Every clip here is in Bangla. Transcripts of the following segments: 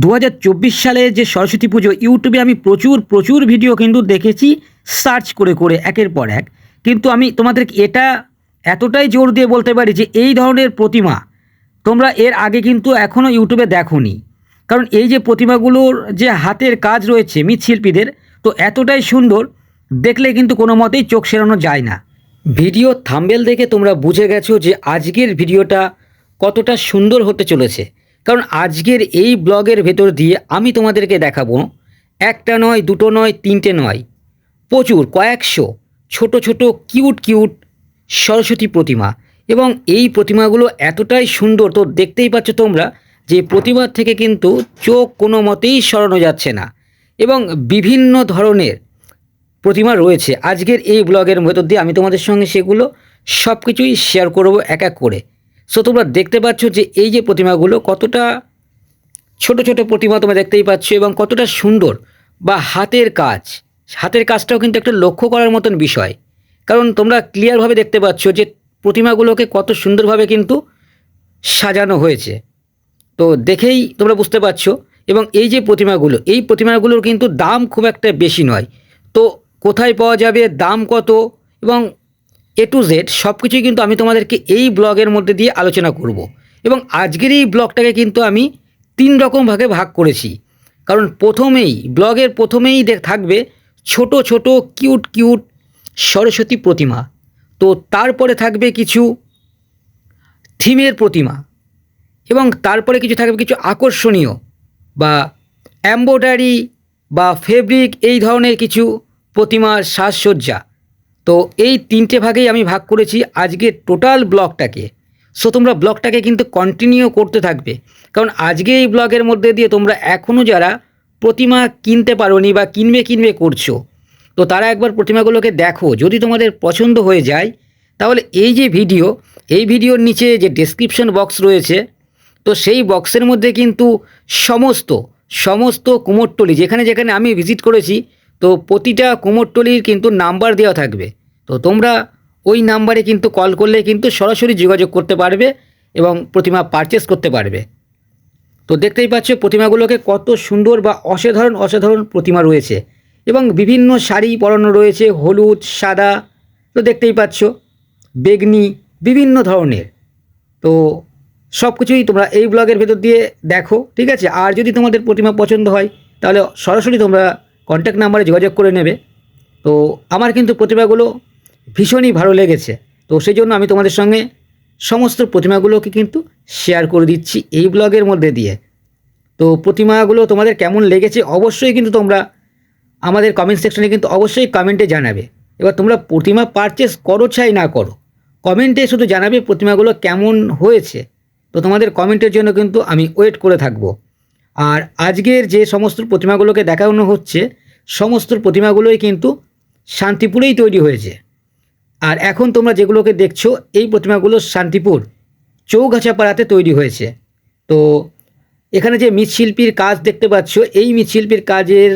দু হাজার চব্বিশ সালে যে সরস্বতী পুজো, ইউটিউবে আমি প্রচুর প্রচুর ভিডিও কিন্তু দেখেছি সার্চ করে করে, একের পর এক। কিন্তু আমি তোমাদের এটা এতটাই জোর দিয়ে বলতে পারি যে এই ধরনের প্রতিমা তোমরা এর আগে কিন্তু এখনও ইউটিউবে দেখোনি। কারণ এই যে প্রতিমাগুলোর যে হাতের কাজ রয়েছে মৃৎশিল্পীদের তো এতটাই সুন্দর, দেখলে কিন্তু কোনো মতেই চোখ সেরানো যায় না। ভিডিও থাম্বেল দেখে তোমরা বুঝে গেছো যে আজকের ভিডিওটা কতটা সুন্দর হতে চলেছে। কারণ আজকের এই ব্লগের ভেতর দিয়ে আমি তোমাদেরকে দেখাবো, একটা নয়, দুটো নয়, তিনটে নয়, প্রচুর, কয়েকশো ছোট ছোট কিউট কিউট সরস্বতী প্রতিমা এবং এই প্রতিমাগুলো এতটাই সুন্দর, তো দেখতেই পাচ্ছ তোমরা যে প্রতিমার থেকে কিন্তু চোখ কোনো মতেই সরানো যাচ্ছে না এবং বিভিন্ন ধরনের প্রতিমা রয়েছে। আজকের এই ব্লগের ভেতর দিয়ে আমি তোমাদের সঙ্গে সেগুলো সব কিছুই শেয়ার করব এক এক করে। সো তোমরা দেখতে পাচ্ছ যে এই যে প্রতিমাগুলো কতটা ছোট ছোট প্রতিমা তোমরা দেখতেই পাচ্ছ এবং কতটা সুন্দর বা হাতের কাজ। হাতের কাজটাও কিন্তু একটা লক্ষ্য করার মতন বিষয়। কারণ তোমরা ক্লিয়ারভাবে দেখতে পাচ্ছ যে প্রতিমাগুলোকে কত সুন্দরভাবে কিন্তু সাজানো হয়েছে। তো দেখেই তোমরা বুঝতে পারছ এবং এই যে প্রতিমাগুলো, এই প্রতিমাগুলোর কিন্তু দাম খুব একটা বেশি নয়। তো কোথায় পাওয়া যাবে, দাম কত এবং এ টু জেড সব কিছুই কিন্তু আমি তোমাদেরকে এই ব্লগের মধ্যে দিয়ে আলোচনা করব। এবং আজকের এই ব্লগটাকে কিন্তু আমি তিন রকম ভাগে ভাগ করেছি। কারণ প্রথমেই, ব্লগের প্রথমেই দেখ থাকবে ছোট ছোট কিউট কিউট সরস্বতী প্রতিমা। তো তারপরে থাকবে কিছু থিমের প্রতিমা। এবং তারপরে কিছু থাকবে কিছু আকর্ষণীয় বা এম্ব্রয়ডারি বা ফেব্রিক এই ধরনের কিছু প্রতিমার সাজসজ্জা। তো এই তিনটে ভাগেই আমি ভাগ করেছি আজকে টোটাল ব্লগটাকে সো তোমরা ব্লগটাকে কিন্তু কন্টিনিউ করতে থাকবে। কারণ আজকে এই ব্লগের মধ্যে দিয়ে তোমরা এখনও যারা প্রতিমা কিনতে পারোনি বা কিনবে কিনবে করছ, তো তারা একবার প্রতিমাগুলোকে দেখো। যদি তোমাদের পছন্দ হয়ে যায়, তাহলে এই যে ভিডিও এই ভিডিওর নিচে যে ডেসক্রিপশন বক্স রয়েছে, তো সেই বক্সের মধ্যে কিন্তু সমস্ত সমস্ত কুমোরটলি, যেখানে যেখানে আমি ভিজিট করেছি, তো প্রতিটা কুমোরটলির কিন্তু নাম্বার দেওয়া থাকবে। তো তোমরা ওই নাম্বারে কিন্তু কল করলে কিন্তু সরাসরি যোগাযোগ করতে পারবে এবং প্রতিমা পারচেস করতে পারবে। তো দেখতেই পাচ্ছ প্রতিমাগুলোকে কত সুন্দর বা অসাধারণ অসাধারণ প্রতিমা রয়েছে এবং বিভিন্ন শাড়ি পরানো রয়েছে, হলুদ, সাদা। তো দেখতেই পাচ্ছ বেগনি, বিভিন্ন ধরনের। তো সব কিছুই তোমরা এই ব্লগের ভেতর দিয়ে দেখো, ঠিক আছে? আর যদি তোমাদের প্রতিমা পছন্দ হয়, তাহলে সরাসরি তোমরা কন্ট্যাক্ট নাম্বারে যোগাযোগ করে নেবে। তো আমার কিন্তু প্রতিমাগুলো ভীষণই ভালো লেগেছে। তো সেই জন্য আমি তোমাদের সঙ্গে সমস্ত প্রতিমাগুলোকে কিন্তু শেয়ার করে দিচ্ছি এই ব্লগের মধ্যে দিয়ে। তো প্রতিমাগুলো তোমাদের কেমন লেগেছে অবশ্যই কিন্তু তোমরা আমাদের কমেন্ট সেকশনে কিন্তু অবশ্যই কমেন্টে জানাবে। এবার তোমরা প্রতিমা পারচেস করো চাই না করো। কমেন্টে শুধু জানাবে প্রতিমাগুলো কেমন হয়েছে। তো তোমাদের কমেন্টের জন্য কিন্তু আমি ওয়েট করে থাকব। আর আজকের যে সমস্ত প্রতিমাগুলোকে দেখানো হচ্ছে, সমস্ত প্রতিমাগুলোই কিন্তু শান্তিপুরেই তৈরি হয়েছে। আর এখন তোমরা যেগুলোকে দেখছ, এই প্রতিমাগুলো শান্তিপুর চৌগাছাপাড়াতে তৈরি হয়েছে। তো এখানে যে মৃৎশিল্পীর কাজ দেখতে পাচ্ছ, এই মৃৎশিল্পীর কাজের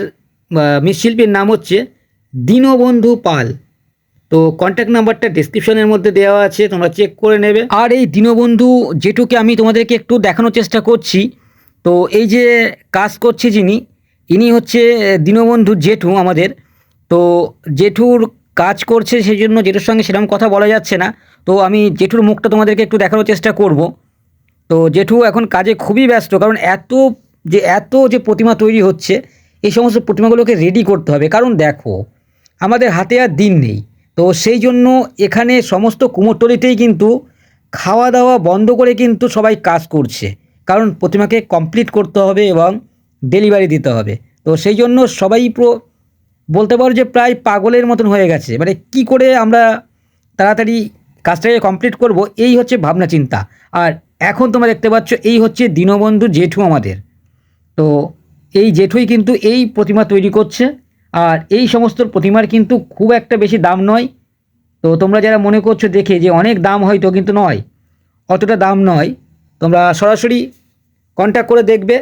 মৃৎশিল্পীর নাম হচ্ছে দীনবন্ধু পাল। তো কন্ট্যাক্ট নাম্বারটা ডিসক্রিপশনের মধ্যে দেওয়া আছে, তোমরা চেক করে নেবে। আর এই দীনবন্ধু যেটুকে আমি তোমাদেরকে একটু দেখানোর চেষ্টা করছি, তো এই যে কাজ করছে যিনি, ইনি হচ্ছে দীনবন্ধু জেঠু আমাদের। তো জেঠুর কাজ করছে সেই জন্য জেঠুর সঙ্গে সেরকম কথা বলা যাচ্ছে না। তো আমি জেঠুর মুখটা তোমাদেরকে একটু দেখানোর চেষ্টা করব। তো জেঠু এখন কাজে খুবই ব্যস্ত, কারণ এত যে এত যে প্রতিমা তৈরি হচ্ছে, এই সমস্ত প্রতিমাগুলোকে রেডি করতে হবে। কারণ দেখো, আমাদের হাতে আর দিন নেই। তো সেই জন্য এখানে সমস্ত কুমোরটলিতেই কিন্তু খাওয়া দাওয়া বন্ধ করে কিন্তু সবাই কাজ করছে। কারণ প্রতিমাকে কমপ্লিট করতে হবে এবং ডেলিভারি দিতে হবে। তো সেই জন্য সবাই প্র বলতে পারো যে প্রায় পাগলের মতন হয়ে গেছে। মানে কি করে আমরা তাড়াতাড়ি কাজটাকে কমপ্লিট করব, এই হচ্ছে ভাবনা চিন্তা। আর এখন তোমরা দেখতে পাচ্ছ, এই হচ্ছে দীনবন্ধু জেঠু আমাদের। তো এই জেঠুই কিন্তু এই প্রতিমা তৈরি করছে, আর এই সমস্ত প্রতিমার কিন্তু খুব একটা বেশি দাম নয়। তো তোমরা যারা মনে করছ দেখে যে অনেক দাম হয়তো কিন্তু নয়, অতটা দাম নয়, তোমরা সরাসরি কন্ট্যাক্ট করে দেখবে।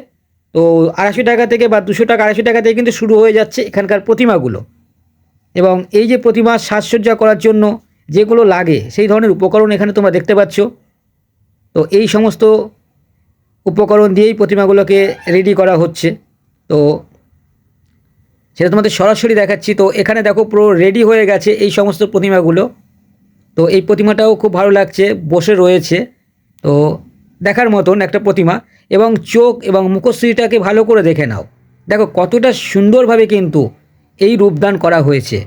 তো আড়াইশো টাকা থেকে বা দুশো টাকা, আড়াইশো টাকা থেকে কিন্তু শুরু হয়ে যাচ্ছে এখানকার প্রতিমাগুলো। এবং এই যে প্রতিমা সাজসজ্জা করার জন্য যেগুলো লাগে, সেই ধরনের উপকরণ এখানে তোমরা দেখতে পাচ্ছ। তো এই সমস্ত উপকরণ দিয়েই প্রতিমাগুলোকে রেডি করা হচ্ছে। তো সেটা তোমাদের সরাসরি দেখাচ্ছি। তো এখানে দেখো পুরো রেডি হয়ে গেছে এই সমস্ত প্রতিমাগুলো। তো এই প্রতিমাটাও খুব ভালো লাগছে, বসে রয়েছে। তো দেখার মতন একটা প্রতিমা এবং চোখ এবং মুখশ্রীটাকে ভালো করে দেখে নাও। দেখো কতটা সুন্দরভাবে কিন্তু এই রূপদান করা হয়েছে।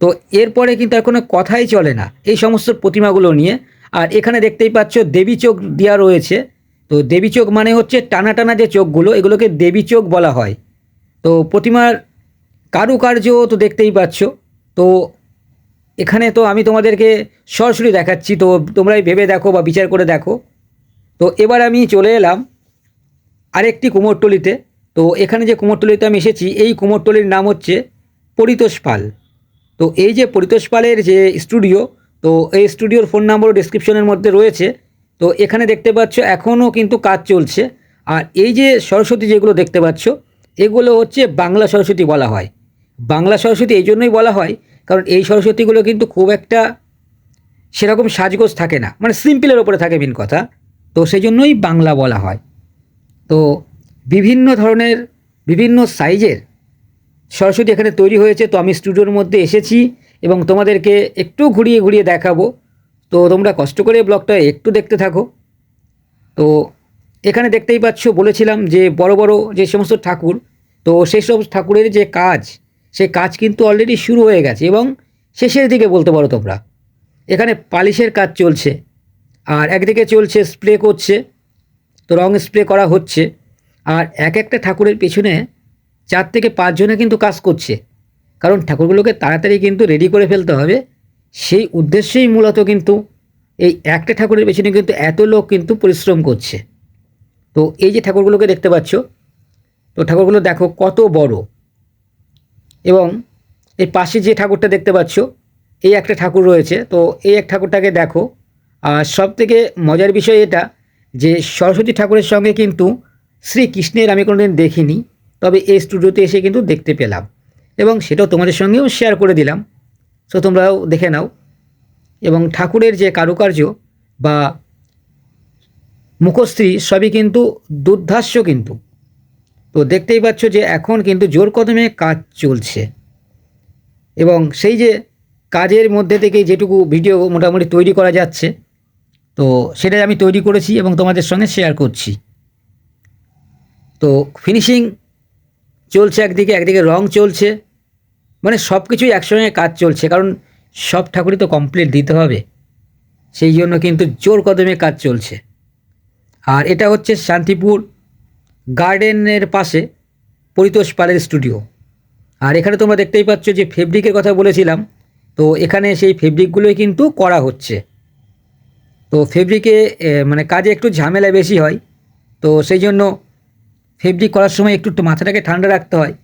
তো এরপরে কিন্তু আর কোনো কথাই চলে না এই সমস্ত প্রতিমাগুলো নিয়ে। আর এখানে দেখতেই পাচ্ছ দেবী চোখ দেওয়া রয়েছে। তো দেবী চোখ মানে হচ্ছে টানা টানা যে চোখগুলো, এগুলোকে দেবী চোখ বলা হয়। তো প্রতিমার কারুকার্য তো দেখতেই পাচ্ছ। তো এখানে তো আমি তোমাদেরকে সরাসরি দেখাচ্ছি। তো তোমরাই ভেবে দেখো বা বিচার করে দেখো। তো এবার আমি চলে এলাম আরেকটি কুমোরটলিতে তো এখানে যে কুমোরটলিতে আমি এসেছি, এই কুমোরটলির নাম হচ্ছে পরিতোষ পাল। তো এই যে পরিতোষ পালের যে স্টুডিও, তো এই স্টুডিওর ফোন নাম্বারও ডিসক্রিপশনের মধ্যে রয়েছে। তো এখানে দেখতে পাচ্ছ, এখনও কিন্তু কাজ চলছে। আর এই যে সরস্বতী যেগুলো দেখতে পাচ্ছ, এগুলো হচ্ছে বাংলা সরস্বতী বলা হয়। বাংলা সরস্বতী এই জন্যই বলা হয়, কারণ এই সরস্বতীগুলো কিন্তু খুব একটা সেরকম সাজগোজ থাকে না। মানে সিম্পলের ওপরে থাকে মেন কথা। তো সেই জন্যই বাংলা বলা হয়। তো বিভিন্ন ধরনের, বিভিন্ন সাইজের সরস্বতী এখানে তৈরি হয়েছে। তো আমি স্টুডিওর মধ্যে এসেছি এবং তোমাদেরকে একটু ঘুরিয়ে ঘুরিয়ে দেখাবো। তো তোমরা কষ্ট করে ব্লগটা একটু দেখতে থাকো। তো এখানে দেখতেই পাচ্ছ, বলেছিলাম যে বড় বড় যে সমস্ত ঠাকুর, তো সেই সব ঠাকুরের যে কাজ, সেই কাজ কিন্তু অলরেডি শুরু হয়ে গেছে এবং শেষের দিকে বলতে পারো তোমরা। এখানে পালিশের কাজ চলছে। আর একদিকে চলছে স্প্রে করছে, তো রং স্প্রে করা হচ্ছে। আর এক একটা ঠাকুরের পেছনে চার থেকে পাঁচজনে কিন্তু কাজ করছে। কারণ ঠাকুরগুলোকে তাড়াতাড়ি কিন্তু রেডি করে ফেলতে হবে। সেই উদ্দেশ্যেই মূলত কিন্তু এই একটা ঠাকুরের পেছনে কিন্তু এত লোক কিন্তু পরিশ্রম করছে। তো এই যে ঠাকুরগুলোকে দেখতে পাচ্ছ, তো ঠাকুরগুলো দেখো কত বড়। এবং এই পাশে যে ঠাকুরটা দেখতে পাচ্ছ, এই একটা ঠাকুর রয়েছে। তো এই এক ঠাকুরটাকে দেখো আর সব থেকে মজার বিষয় এটা যে সরস্বতী ঠাকুরের সঙ্গে কিন্তু শ্রীকৃষ্ণের আমি কোনোদিন দেখিনি, তবে এই স্টুডিওতে এসে কিন্তু দেখতে পেলাম। এবং সেটাও তোমাদের সঙ্গেও শেয়ার করে দিলাম। সো তোমরাও দেখে নাও। এবং ঠাকুরের যে কারুকার্য বা মুখশ্রী সবই কিন্তু দুর্ধাস্য কিন্তু। তো দেখতেই পাচ্ছ যে এখন কিন্তু জোর কদমে কাজ চলছে। এবং সেই যে কাজের মধ্যে থেকে যেটুকু ভিডিও মোটামুটি তৈরি করা যাচ্ছে তো সেটাই আমি তৈরি করেছি এবং তোমাদের সঙ্গে শেয়ার করছি। তো ফিনিশিং চলছে একদিকে একদিকে রং চলছে মানে সব কিছুই একসঙ্গে কাজ চলছে, কারণ সব ঠাকুরই তো কমপ্লিট দিতে হবে। সেই জন্য কিন্তু জোর কদমে কাজ চলছে। আর এটা হচ্ছে শান্তিপুর গার্ডেনের পাশে পরিতোষ পালের স্টুডিও আর এখানে তোমরা দেখতেই পাচ্ছ যে ফেব্রিকের কথা বলেছিলাম, তো এখানে সেই ফেব্রিকগুলোই কিন্তু করা হচ্ছে। তো ফেব্রিকে মানে কাজে একটু ঝামেলা বেশি হয়। তো সেই জন্য ফেব্রিক করার সময় একটু একটু মাথাটাকে ঠান্ডা রাখতে হয়।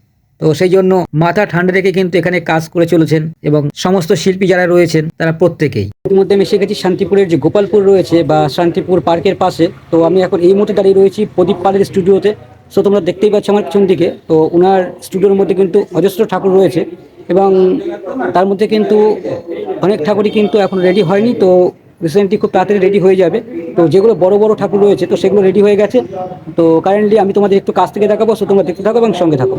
তো সেই জন্য মাথা ঠান্ডা রেখে কিন্তু এখানে কাজ করে চলেছেন এবং সমস্ত শিল্পী যারা রয়েছেন তারা প্রত্যেকেই। ইতিমধ্যে আমি এসে গেছি শান্তিপুরের যে গোপালপুর রয়েছে বা শান্তিপুর পার্কের পাশে। তো আমি এখন এই মুহূর্তে দাঁড়িয়ে রয়েছি প্রদীপ পালের স্টুডিওতে। সো তোমরা দেখতেই পাচ্ছ আমার পিছন দিকে। তো ওনার স্টুডিওর মধ্যে কিন্তু অজস্র ঠাকুর রয়েছে এবং তার মধ্যে কিন্তু অনেক ঠাকুরই কিন্তু এখন রেডি হয়নি। তো রিসেন্টলি খুব তাড়াতাড়ি রেডি হয়ে যাবে। তো যেগুলো বড় বড় ঠাকুর রয়েছে, তো সেগুলো রেডি হয়ে গেছে। তো কারেন্টলি আমি তোমাদের একটু কাছ থেকে দেখাবো, সো তোমরা দেখতে থাকো এবং সঙ্গে থাকো।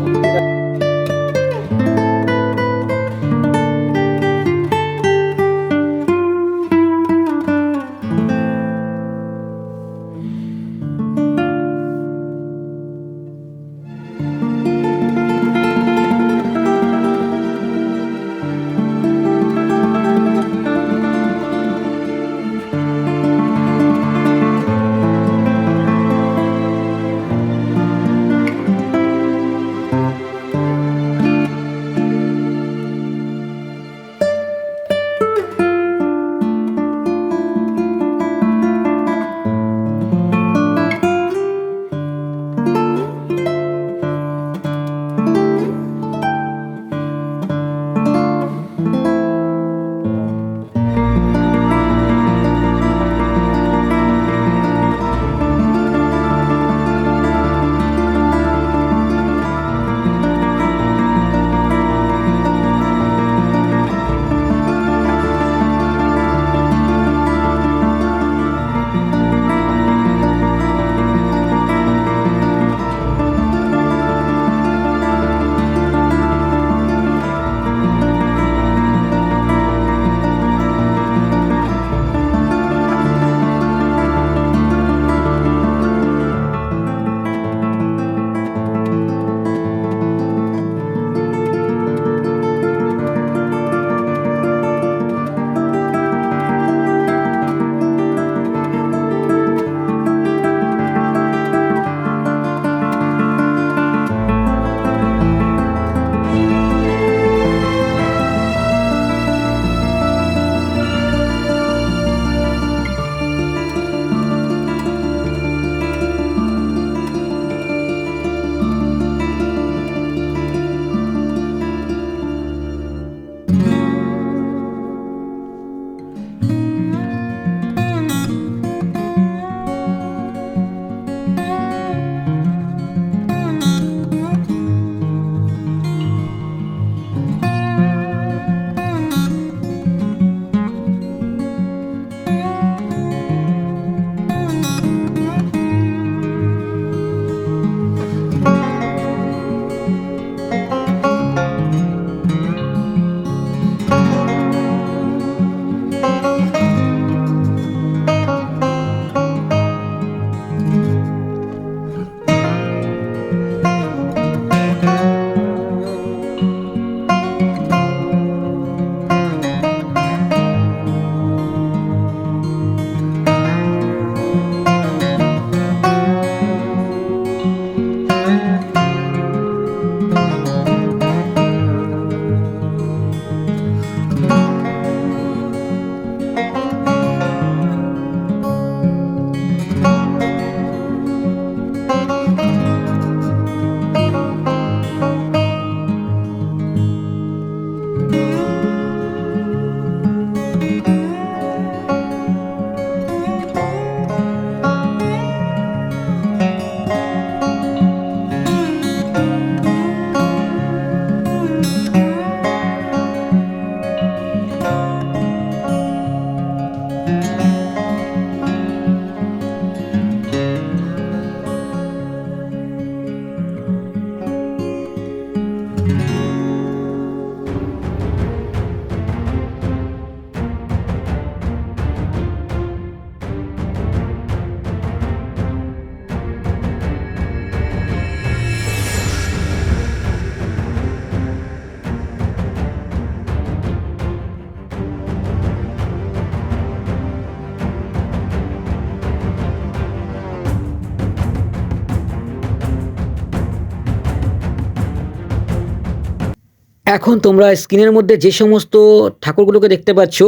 এখন তোমরা স্ক্রিনের মধ্যে যে সমস্ত ঠাকুরগুলোকে দেখতে পাচ্ছ,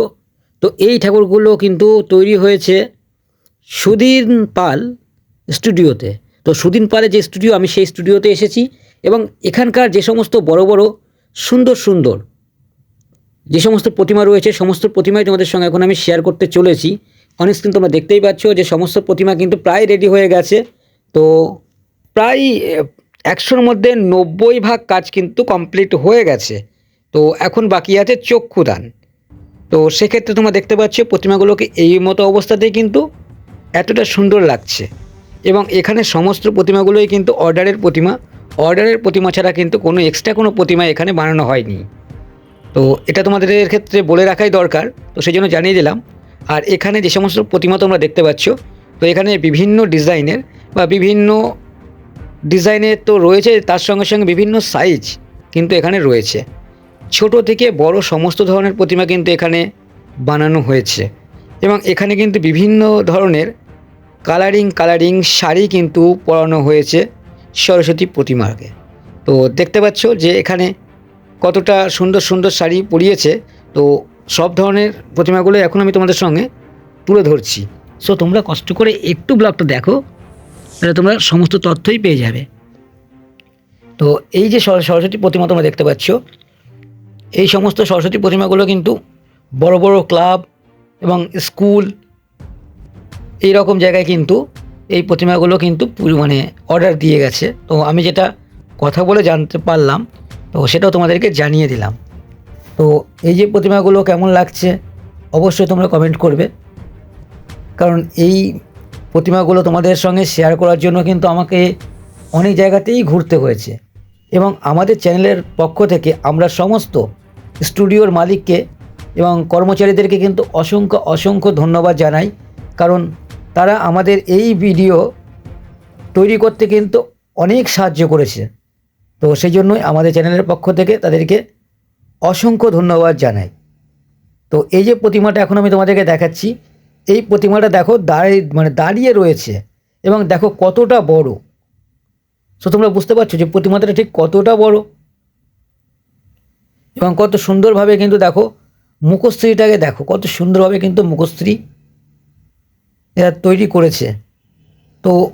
তো এই ঠাকুরগুলো কিন্তু তৈরি হয়েছে সুধীর পাল স্টুডিওতে। তো সুদিন পালে যে স্টুডিও, আমি সেই স্টুডিওতে এসেছি এবং এখানকার যে সমস্ত বড় বড় সুন্দর সুন্দর যে সমস্ত প্রতিমা রয়েছে, সমস্ত প্রতিমাই তোমাদের সঙ্গে এখন আমি শেয়ার করতে চলেছি। অনেক স্ক্রিন তোমরা দেখতেই পাচ্ছ যে সমস্ত প্রতিমা কিন্তু প্রায় রেডি হয়ে গেছে। তো প্রায় একশোর মধ্যে নব্বই ভাগ কাজ কিন্তু কমপ্লিট হয়ে গেছে। তো এখন বাকি আছে চক্ষুদান। তো সেক্ষেত্রে তোমরা দেখতে পাচ্ছ প্রতিমাগুলোকে এই মতো অবস্থাতেই কিন্তু এতটা সুন্দর লাগছে। এবং এখানে সমস্ত প্রতিমাগুলোই কিন্তু অর্ডারের প্রতিমা। অর্ডারের প্রতিমা ছাড়া কিন্তু কোনো এক্সট্রা কোনো প্রতিমা এখানে বানানো হয়নি। তো এটা তোমাদের ক্ষেত্রে বলে রাখাই দরকার। তো সেই জন্য জানিয়ে দিলাম। আর এখানে যে সমস্ত প্রতিমা তোমরা দেখতে পাচ্ছ, তো এখানে বিভিন্ন ডিজাইনের বা বিভিন্ন ডিজাইনের তো রয়েছে, তার সঙ্গে সঙ্গে বিভিন্ন সাইজ কিন্তু এখানে রয়েছে। ছোট থেকে বড় সমস্ত ধরনের প্রতিমা কিন্তু এখানে বানানো হয়েছে। এবং এখানে কিন্তু বিভিন্ন ধরনের কালারিং কালারিং শাড়ি কিন্তু পরানো হয়েছে সরস্বতী প্রতিমাকে। তো দেখতে পাচ্ছ যে এখানে কতটা সুন্দর সুন্দর শাড়ি পরিয়েছে। তো সব ধরনের প্রতিমাগুলো এখন আমি তোমাদের সঙ্গে তুলে ধরছি। সো তোমরা কষ্ট করে একটু ব্লগটা দেখো। তাহলে তোমরা সমস্ত তথ্যই পেয়ে যাবে। তো এই যে সরস্বতী প্রতিমা তোমরা দেখতে পাচ্ছ, এই সমস্ত সরস্বতী প্রতিমাগুলো কিন্তু বড় বড় ক্লাব এবং স্কুল এই রকম জায়গায় কিন্তু এই প্রতিমাগুলো কিন্তু মানে অর্ডার দিয়ে গেছে। তো আমি যেটা কথা বলে জানতে পারলাম, তো সেটাও তোমাদেরকে জানিয়ে দিলাম। তো এই যে প্রতিমাগুলো কেমন লাগছে, অবশ্যই তোমরা কমেন্ট করবে। কারণ এই প্রতিমাগুলো তোমাদের সঙ্গে শেয়ার করার জন্য কিন্তু আমাকে অনেক জায়গাতেই ঘুরতে হয়েছে। এবং আমাদের চ্যানেলের পক্ষ থেকে আমরা সমস্ত স্টুডিওর মালিককে এবং কর্মচারীদেরকে কিন্তু অসংখ্য অসংখ্য ধন্যবাদ জানাই। কারণ তারা আমাদের এই ভিডিও তৈরি করতে কিন্তু অনেক সাহায্য করেছে। তো সেই জন্যই আমাদের চ্যানেলের পক্ষ থেকে তাদেরকে অসংখ্য ধন্যবাদ জানাই। তো এই যে প্রতিমাটা এখন আমি তোমাদেরকে দেখাচ্ছি এই প্রতিমাটা দেখো দাঁড়িয়ে মানে দাঁড়িয়ে রয়েছে এবং দেখো কতটা বড়। সো তোমরা বুঝতে পারছ যে প্রতিমাটা ঠিক কতটা বড়। এবং কত সুন্দরভাবে কিন্তু দেখো মুখশ্রীটাকে দেখো, কত সুন্দরভাবে কিন্তু মুখশ্রী এরা তৈরি করেছে। তো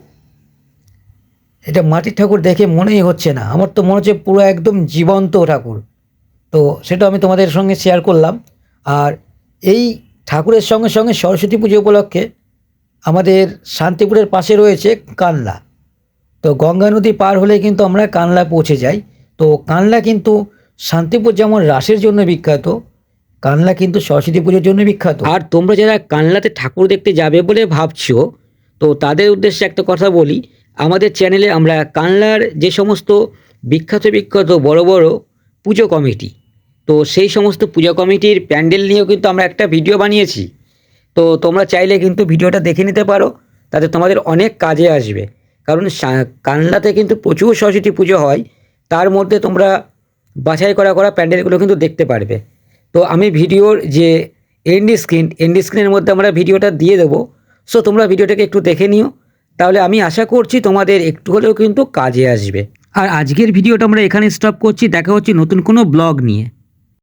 এটা মাটির ঠাকুর দেখে মনেই হচ্ছে না। আমার তো মনে হচ্ছে পুরো একদম জীবন্ত ঠাকুর। তো সেটা আমি তোমাদের সঙ্গে শেয়ার করলাম। আর এই ঠাকুরের সঙ্গে সঙ্গে সরস্বতী পুজো উপলক্ষে আমাদের শান্তিপুরের পাশে রয়েছে কানলা। তো গঙ্গা নদী পার হলে কিন্তু আমরা কানলা পৌঁছে যাই। তো কানলা কিন্তু শান্তিপুর যেমন রাসের জন্য বিখ্যাত, কানলা কিন্তু সরস্বতী পুজোর জন্য বিখ্যাত। আর তোমরা যারা কানলাতে ঠাকুর দেখতে যাবে বলে ভাবছ, তো তাদের উদ্দেশ্যে একটা কথা বলি। আমাদের চ্যানেলে আমরা কানলার যে সমস্ত বিখ্যাত বিখ্যাত বড় বড় পুজো কমিটি তো সেই সমস্ত পূজা কমিটির প্যান্ডেল নিয়েও কিন্তু আমরা একটা ভিডিও বানিয়েছি। তো তোমরা চাইলে কিন্তু ভিডিওটা দেখে নিতে পারো, তাতে তোমাদের অনেক কাজে আসবে। কারণ কানলাতে কিন্তু প্রচুর সরস্বতী পুজো হয়, তার মধ্যে তোমরা বাছাই করা করা প্যান্ডেলগুলো কিন্তু দেখতে পারবে। তো আমি ভিডিওর যে এন্ডি স্ক্রিন এন্ডি স্ক্রিনের মধ্যে আমরা ভিডিওটা দিয়ে দেবো। সো তোমরা ভিডিওটাকে একটু দেখে নিও, তাহলে আমি আশা করছি তোমাদের একটু হলেও কিন্তু কাজে আসবে। আর আজকের ভিডিওটা আমরা এখানে স্টপ করছি, দেখা হচ্ছে নতুন কোনো ব্লগ নিয়ে।